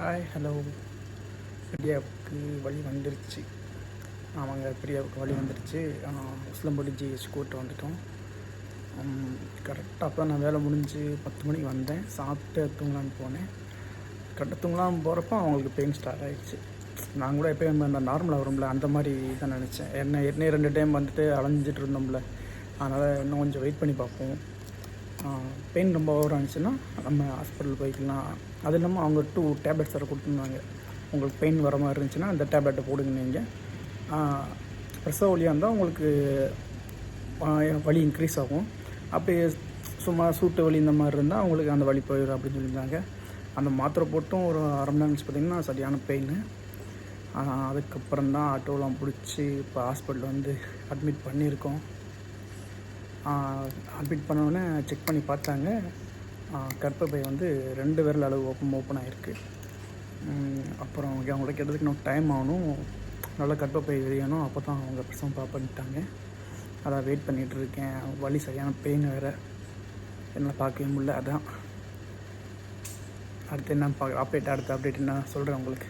Hi hello பிரியாவுக்கு வழி வந்துருச்சு. ஆமாங்க பிரியாவுக்கு வழி வந்துருச்சு. முஸ்லம்பள்ளி ஜிஹெச் கூட்டு வந்துட்டோம். கரெக்டாக அப்போ நான் வேலை முடிஞ்சு பத்து மணிக்கு வந்தேன். சாப்பிட்டு தூங்கலான்னு போனேன். கரெக்டாக தூங்கலாம் போகிறப்போ அவங்களுக்கு பெயின் ஸ்டார்ட் ஆகிடுச்சு நான் கூட எப்பயும் அந்த நார்மலாக வரும்ல அந்த மாதிரி தான் நினச்சேன். என்ன ஏற்கனவே ரெண்டு டைம் வந்துட்டு அலைஞ்சிட்டு இருந்தோம்ல. அதனால் இன்னும் கொஞ்சம் வெயிட் பண்ணி பார்ப்போம். பெயின் ரொம்ப ஓவர் ஆனிச்சுன்னா நம்ம ஹாஸ்பிட்டல் போய்க்கலாம். அது இல்லாமல் அவங்க டூ டேப்லெட்ஸ் வேறு கொடுத்துருந்தாங்க. உங்களுக்கு பெயின் வர மாதிரி இருந்துச்சுன்னா அந்த டேப்லெட்டை போடுங்க நீங்கள் பிரசவ வழியாக இருந்தால் உங்களுக்கு வலி இன்க்ரீஸ் ஆகும். அப்படி சும்மா சூட்டு வலி இந்த மாதிரி இருந்தால் அவங்களுக்கு அந்த வலி போயிடும் அப்படின்னு சொல்லியிருந்தாங்க. அந்த மாத்திரை போட்டும் ஒரு அரை மணி நேரம் பார்த்திங்கன்னா சரியான பெயின் அதுக்கப்புறம் தான் ஆட்டோலாம் பிடிச்சி இப்போ ஹாஸ்பிட்டல் வந்து அட்மிட் பண்ணியிருக்கோம். அட்மிட் பண்ணோடனே செக் பண்ணி பார்த்தாங்க. கர்ப்பப்பை வந்து ரெண்டு விரல் அளவு ஓப்பன் ஓப்பன் ஆகிருக்கு அப்புறம் அவங்க அவங்கள கேட்டதுக்கு இன்னும் டைம் ஆகணும். நல்லா கர்ப்பப்பை விரியணும். அப்போ தான் அவங்க பிரசவம் பா பண்ணிட்டாங்க. அதான் வெயிட் பண்ணிகிட்டு இருக்கேன். வலி சரியான பெயின் வேறு. என்னால் பார்க்கவே முடியல. அதான். அடுத்து என்ன பார்க்க அப்டேட் அடுத்த அப்டேட் என்ன சொல்கிறேன் உங்களுக்கு.